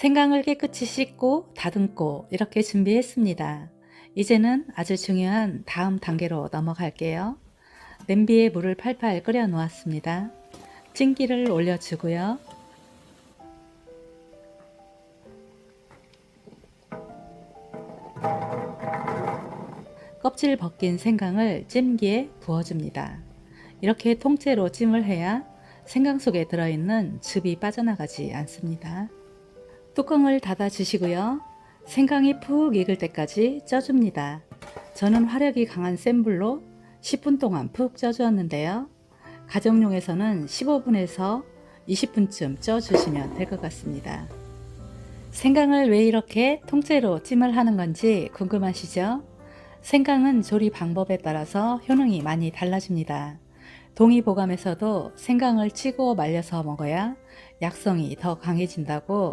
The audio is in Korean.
생강을 깨끗이 씻고 다듬고 이렇게 준비했습니다. 이제는 아주 중요한 다음 단계로 넘어갈게요. 냄비에 물을 팔팔 끓여 놓았습니다. 찜기를 올려주고요. 껍질 벗긴 생강을 찜기에 부어줍니다. 이렇게 통째로 찜을 해야 생강 속에 들어있는 즙이 빠져나가지 않습니다. 뚜껑을 닫아 주시고요. 생강이 푹 익을 때까지 쪄줍니다. 저는 화력이 강한 센 불로 10분 동안 푹 쪄주었는데요. 가정용에서는 15분에서 20분쯤 쪄주시면 될 것 같습니다. 생강을 왜 이렇게 통째로 찜을 하는 건지 궁금하시죠? 생강은 조리 방법에 따라서 효능이 많이 달라집니다. 동의보감에서도 생강을 찌고 말려서 먹어야 약성이 더 강해진다고